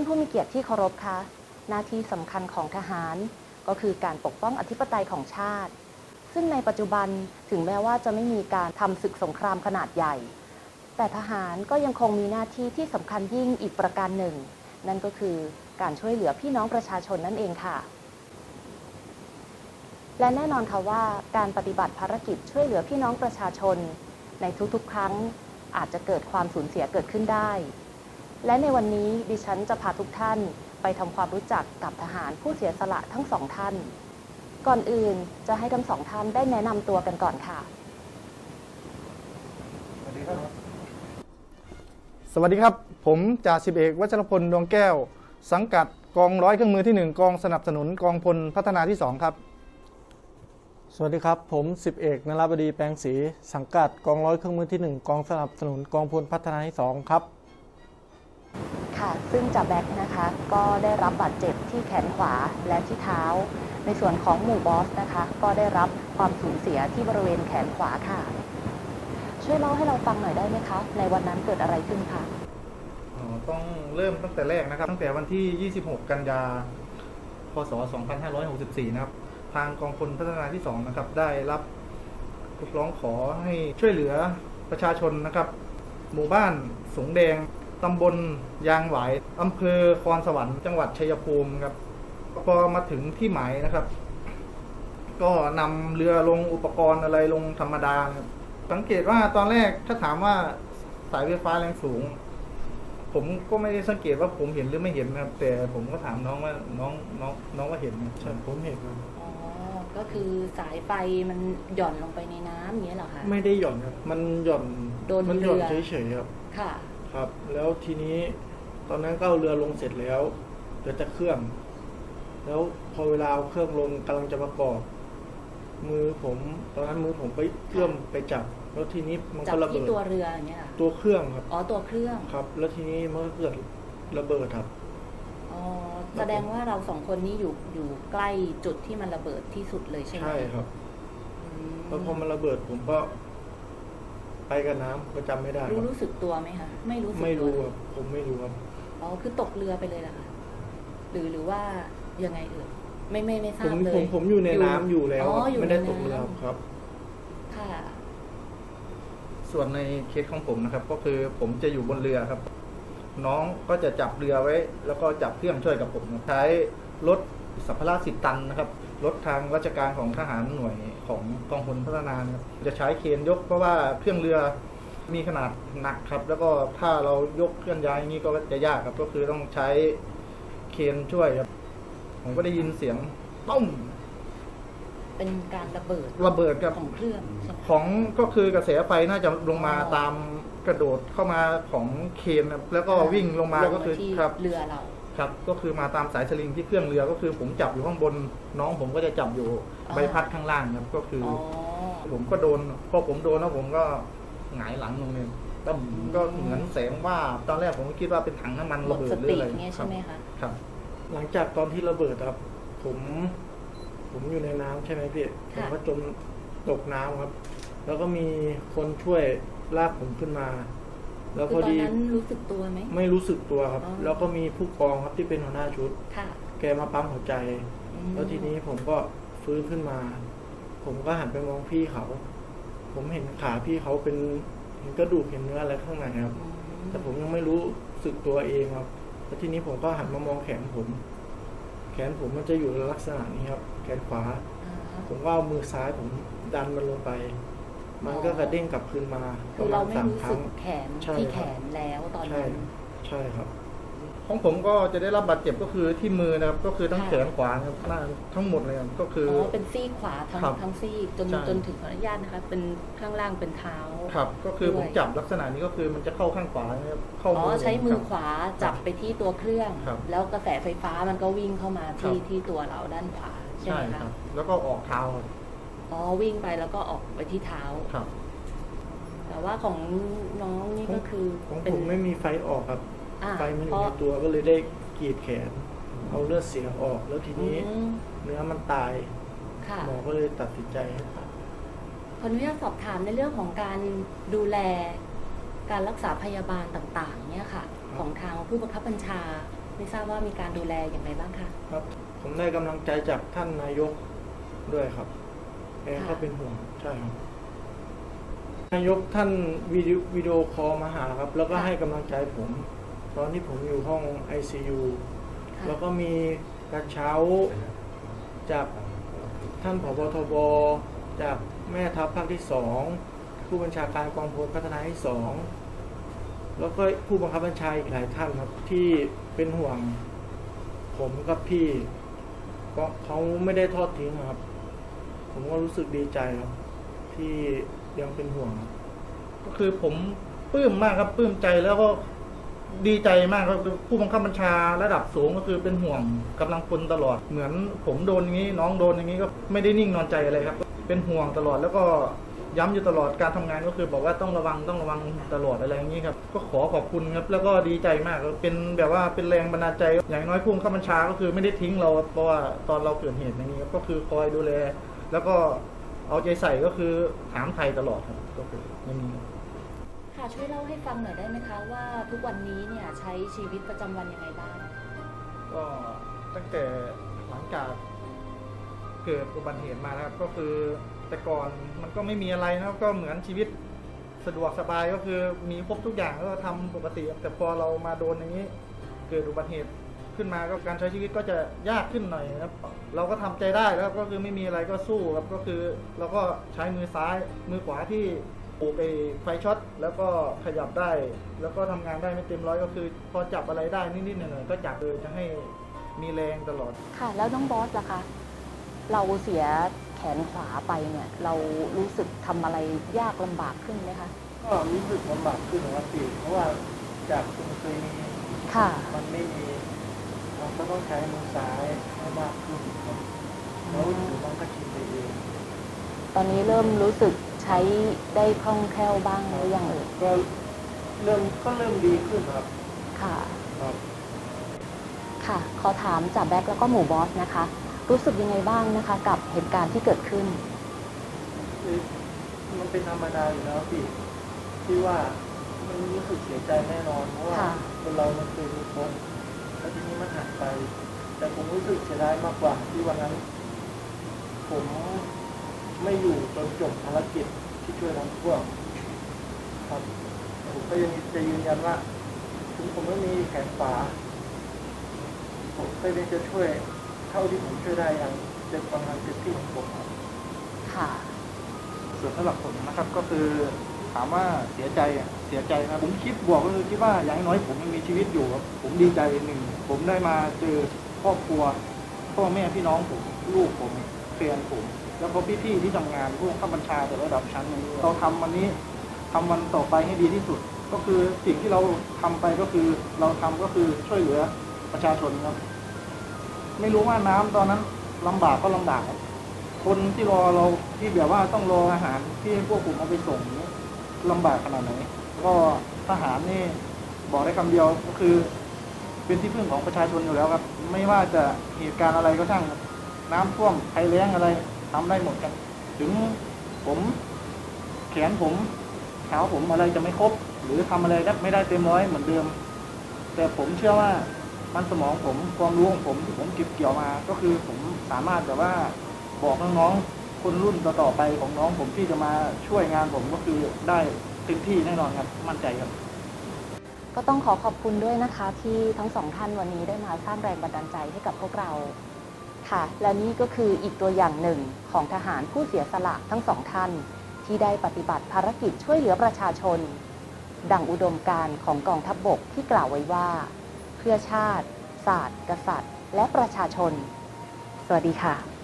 านผู้มีเกียรติที่เคารพคะหน้าที่สำคัญของทหาร ก็คือการปกป้องอธิปไตยของชาติ ซึ่งในปัจจุบันถึงแม้ว่าจะไม่มีการทำศึกสงครามขนาดใหญ่ แต่ทหารก็ยังคงมีหน้าที่ที่สำคัญยิ่งอีกประการหนึ่ง นั่นก็คือการช่วยเหลือพี่น้องประชาชนนั่นเองค่ะ และแน่นอนค่ะว่าการปฏิบัติภารกิจช่วยเหลือพี่น้องประชาชน ในทุกๆ ครั้งอาจจะเกิดความสูญเสียเกิดขึ้นได้ และในวันนี้ดิฉันจะพาทุกท่านไปทำความรู้จักกับทหารผู้เสียสละทั้งสองท่าน ก่อนอื่นจะให้ทั้งสองท่านได้แนะนำตัวกันก่อนค่ะ สวัสดีครับ สวัสดีครับ ผมจ่าสิบเอกวัชรพลดวงแก้ว สังกัดกองร้อยเครื่องมือที่ 1 กองสนับสนุนกองพลพัฒนาที่ 2 ครับ สวัสดีครับ ผมสิบเอกนราบดีแปลงศรีสังกัดกองร้อยเครื่องมือที่ 1 กองสนับสนุนกองพลพัฒนาที่ 2 ครับค่ะ ซึ่งจ่าแบ็กนะคะ ก็ได้รับบาดเจ็บที่แขนขวาและที่เท้า ในส่วนของหมู่บอสนะคะ ก็ได้รับความสูญเสียที่บริเวณแขนขวาค่ะ ช่วยเล่าให้เราฟังหน่อยได้ไหมคะ ในวันนั้นเกิดอะไรขึ้นคะต้องเริ่มตั้งแต่แรกนะครับ ตั้งแต่วันที่ 26 กันยา พศ 2564 นะครับ ทางกองพลพัฒนาที่ 2 นะครับ ได้รับร้องขอให้ช่วยเหลือประชาชนนะครับ หมู่บ้านสงแดง ตำบลยางหวายอำเภอคอนสวรรค์จังหวัดชัยภูมิครับพอมาถึงที่หมายนะครับ ก็นำเรือลงอุปกรณ์อะไรลงธรรมดานะครับสังเกตว่าตอนแรกถ้าถามว่าสายไฟฟ้าแรงสูง ผมก็ไม่ได้สังเกตว่าผมเห็นหรือไม่เห็นนะครับ แต่ผมก็ถามน้องว่าน้องน้องน้องว่าเห็นไหมใช่ผมเห็นครับอ๋อ ก็คือสายไฟมันหย่อนลงไปในน้ำอย่างนี้เหรอคะไม่ได้หย่อนครับ มันหย่อนโดนมัหย่อนเรือ เฉยๆครับ ค่ะ ครับ แล้วทีนี้ตอนนั้นก็เอาเรือลงเสร็จแล้วเหลือแต่เครื่อง แล้วพอเวลาเอาเครื่องลงกำลังจะประกอบ มือผม ตอนนั้นมือผมไปเอื้อมไปจับ แล้วทีนี้มันจับก็ระที่เบิดตัวเรืออย่างเงี้ยเหรอตัวเครื่องครับ อ๋อตัวเครื่อง ครับ แล้วทีนี้มันก็เกิดระเบิดครับ อ๋อแสดงว่าเราสองคนนี้อยู่อยู่ใกล้จุดที่มันระเบิดที่สุดเลยใช่ไหมใช่ครับ อืมแล้วพอมันระเบิดผมก็ ไปกับน้ำก็จำไม่ได้ครู้รับรู้สึกตัวไหมคะไม่รู้สึกไม่รู้ตัวครับผมไม่รู้ครับอ๋อคือตกเรือไปเลยเหรอคะหรือหรือว่ายังไงเอ่ยไม่ไม่ไม่ทผรามบเลยผมผมอยู่ในน้ำอยู่แล้วอ๋อครับอยู่ไม่ได้ในตกเรือน้ำ ครับ ค่ะส่วนในเคสของผมนะครับ ก็คือผมจะอยู่บนเรือครับ น้องก็จะจับเรือไว้ แล้วก็จับเครื่องช่วยกับผมครับใช้รถสัมภาระสิบตันนะครับรถทางราชการของทหารหน่วย ของกองพลพัฒนานะครับจะใช้เครนยกเพราะว่าเครื่องเรือมีขนาดหนักครับ แล้วก็ถ้าเรายกเคลื่อนย้ายอย่างนี้ก็จะยากครับ ก็คือต้องใช้เครนช่วยครับ ผมก็ได้ยินเสียงต้มเป็นการระเบิดระเบิดครับของเครื่องใช่ไหมของก็คือกระแสไฟน่าจะลงมาตามกระโดดเข้ามาของเคนครับแล้วก็วิ่งลงมาก็คือที่ครับเรือเรา ครับก็คือมาตามสายสลิงที่เครื่องเรือก็คือผมจับอยู่ข้างบนน้องผมก็จะจับอยู่อ่าใบพัดข้างล่างครับก็คืออ๋ออผมก็โดนพอผมโดนแล้วผมก็หงายหลังลงเลยก็ก็เหมือนแสงว่าบตอนแรกผมก็คิดว่าเป็นถังน้ำมันหมระดเบิสดหรือติอะไรเงี้ยใช่ไหมคะครับ หลังจากตอนที่ระเบิดครับ ผม ผมอยู่ในน้ำใช่ไหมพี่ผค่ะมก็จมตกน้ำครับ แล้วก็มีคนช่วยลากผมขึ้นมา แล้วคืพออตอนดีนั้นรู้สึกตัวไหมไม่รู้สึกตัวครับอ๋อแล้วก็มีผู้กองครับที่เป็นหัวหน้าชุดค่ะแกมาปั๊มหัวใจอืมแล้วทีนี้ผมก็ฟื้นขึ้นมา ผมก็หันไปมองพี่เขา ผมเห็นขาพี่เขาเป็นเห็นกระดูกเห็นเนื้ออะไรข้างในครับอืแต่ผมยังไม่รู้สึกตัวเองครับ แล้วทีนี้ผมก็หันมามองแขนผม แขนผมมันจะอยู่ในลักษณะนี้ครับ แขนขวาอ่าฮะผมก็เอามือซ้ายผมดันมันลงไป มันก็กระเด้งกลับคืนมาปคืระอมาเราณไม่สามรู้ครั้สึงกแขนใช่ที่คแขรับนแล้วตอนใช่นั้นใช่ครับ ของผมก็จะได้รับบาดเจ็บก็คือที่มือนะครับ ก็คือทั้งค่ะแขนขวานะครับหน้าทั้งหมดเลยครับก็คืออ๋ออเป็นซี่ขวาทั้งครับทั้งซี่จนใช่จนถึงขออนุญาตนะคะเป็นข้างล่างเป็นเท้าครับ ก็คือด้วยผมจับลักษณะนี้ก็คือมันจะเข้าข้างขวานะครับเข้าอ๋อมือใช้มือครับขวาจับไปที่ตัวเครื่องครับแล้วกระแสไฟฟ้ามันก็วิ่งเข้ามาที่ครับที่ตัวเราด้านขวาใช่ใช่ไหมครัคะบแล้วก็ออกเท้าครับ อ๋อวิ่งไปแล้วก็ออกไปที่เท้า ครับแต่ว่าของน้องนี่ก็คือของเป็ผนมไม่มีไฟออกครับ อ่าไฟมันอเพยู่ราะในตัวก็เลยได้กรีดแขน เอาเลือดเสียออกแล้วทีนี้ อืมเนื้อมันตายค่ะ หมอก็เลยตัดสินใจให้ตัดขออนุญาตสอบถามในเรื่องของการดูแล การรักษาพยาบาลต่างๆ เนี่ยค่ะ ของทางผู้บังคับบัญชา ไม่ทราบว่ามีการดูแลอย่างไรบ้างคะ ครับ ผมได้กำลังใจจากท่านนายกด้วยครับ แกค่ะก็เป็นห่วงใช่ครับนายกท่านวิดีวิดีโอคอลมาหาครับ แล้วก็ให้กำลังใจผม ตอนที่ผมอยู่ห้อง ICU ค่ะแล้วก็มีกระเช้าจากท่านผบทบจากแม่ทัพภาคที่สองผู้บัญชาการกองพลพัฒนาที่สองแล้วก็ผู้บังคับบัญชาอีกหลายท่านครับ ที่เป็นห่วงผมกับพี่ก็เขาไม่ได้ทอดทิ้งครับ ผมก็รู้สึกดีใจครับที่ยังเป็นห่วง ก็คือผมปลื้มมากครับปลื้มใจแล้วก็ดีใจมากครับผู้บังคับบัญชาระดับสูงก็คือเป็นห่วงกำลังพลตลอด เหมือนผมโดนอย่างนี้ น้องโดนอย่างนี้ก็ไม่ได้นิ่งนอนใจอะไรครับ เป็นห่วงตลอดแล้วก็ย้ำอยู่ตลอดการทำงานก็คือบอกว่าต้องระวังต้องระวังตลอดอะไรอย่างนี้ครับก็ขอขอบคุณครับแล้วก็ดีใจมากเป็นแบบว่าเป็นแรงบันดาลใจ อย่างน้อยผู้บังคับบัญชาก็คือไม่ได้ทิ้งเราเพราะว่าตอนเราเกิดเหตุอย่างนี้ก็คือคอยดูแล แล้วก็เอาใจใส่ก็คือถามไทยตลอดครับก็คือไม่มีค่ะช่วยเล่าให้ฟังหน่อยได้ไหมคะว่าทุกวันนี้เนี่ยใช้ชีวิตประจำวันยังไงบ้างก็ตั้งแต่หลังจากเกิดอุบัติเหตุมานะครับ ก็คือแต่ก่อนมันก็ไม่มีอะไรนะครับก็เหมือนชีวิตสะดวกสบายก็คือมีครบทุกอย่างก็ทำปกติครับแต่พอเรามาโดนอย่างนี้ เกิดอุบัติเหตุ ขึ้นมาก็การใช้ชีวิตก็จะยากขึ้นหน่อยนะครับ เราก็ทำใจได้แล้วก็คือไม่มีอะไรก็สู้ครับก็คือเราก็ใช้มือซ้ายมือขวาที่ปลูกไอ้ไฟช็อตแล้วก็ขยับได้ แล้วก็ทำงานได้ไม่เต็มร้อยก็คือ พอจับอะไรได้นิดๆหน่อยๆก็จับเลยจะให้มีแรงตลอด ค่ะ แล้วน้องบอสล่ะคะเราเสียแขนขวาไปเนี่ย เรารู้สึกทำอะไรยากลำบากขึ้นไหมคะก็รู้สึกลำบากขึ้นนะครับพี่เพราะว่าจากคุณเคยมีค่ะมันไม่มี เราก็ต้องใช้มือซ้ายให้มากขึ้นครับแล้วถือมันก็ชินไปเองตอนนี้เริ่มรู้สึกใช้ได้คล่องแคล่วบ้างหรือยังเอ่ยก็เริ่มก็เริ่มดีขึ้นครับ ค่ะ ครับ ค่ะ ขอถามจากแบ็คแล้วก็หมู่บอสนะคะ รู้สึกยังไงบ้างนะคะ กับเหตุการณ์ที่เกิดขึ้นคือมันเป็นธรรมดาอยู่แล้วพี่ที่ว่ามันรู้สึกเสียใจแน่นอนเพราะว่าค่ะ คนเรามันเคยมีคน แล้วทีนี้มันหักไป แต่ผมรู้สึกเสียดายมากกว่าที่วันนั้น ผมไม่อยู่จนจบภารกิจที่ช่วยน้ำท่วมครับผมก็ยังจะยืนยันว่าถึงผมไม่มีแขนขวาผมก็ยังจะช่วยเท่าที่ผมช่วยได้อย่างเต็มกำลังเต็มที่ของผมครับค่ะ ส่วนสำหรับผมนะครับก็คือ ถามว่าเสียใจอะเสียใจนะผมคิดบวกก็คือคิดว่าอย่างน้อยผมยังมีชีวิตอยู่ครับผมดีใจหนึ่งผมได้มาเจอครอบครัวพ่อแม่พี่น้องผมลูกผมแฟนผม แล้วก็พี่ๆที่ทำงานผู้ข้าบัญชาแต่ระดับชั้นนี้เราทำวันนี้ทำวันต่อไปให้ดีที่สุด ก็คือสิ่งที่เราทำไปก็คือเราทำก็คือช่วยเหลือประชาชนครับ ไม่รู้ว่าน้ำตอนนั้นลำบากก็ลำบากครับคนที่รอเราที่แบบว่าต้องรออาหารที่พวกผมเอาไปส่งนี้ ลำบากขนาดไหน ก็ทหารนี่บอกได้คำเดียวก็คือ เป็นที่พึ่งของประชาชนอยู่แล้วครับ ไม่ว่าจะเหตุการณ์อะไรก็ช่างครับน้ำท่วมภัยแล้งอะไรทำได้หมดครับ ถึงผมแขนผมเท้าผมอะไรจะไม่ครบ หรือทำอะไรได้ไม่ได้เต็มร้อยเหมือนเดิม แต่ผมเชื่อว่ามันสมองผมความรู้ของผมที่ผมเก็บเกี่ยวมา ก็คือผมสามารถแบบว่าบอกน้องๆ คนรุ่นต่อๆไปของน้องผมที่จะมาช่วยงานผมก็คือได้เต็มที่แน่นอนครับ มั่นใจครับ ก็ต้องขอขอบคุณด้วยนะคะ ที่ทั้งสองท่านวันนี้ได้มาสร้างแรงบันดาลใจให้กับพวกเราค่ะ และนี่ก็คืออีกตัวอย่างหนึ่งของทหารผู้เสียสละทั้งสองท่าน ที่ได้ปฏิบัติภารกิจช่วยเหลือประชาชน ดังอุดมการณ์ของกองทัพบบกที่กล่าวไว้ว่า เพื่อชาติ ศาสตร์ กษัตริย์ และประชาชน สวัสดีค่ะ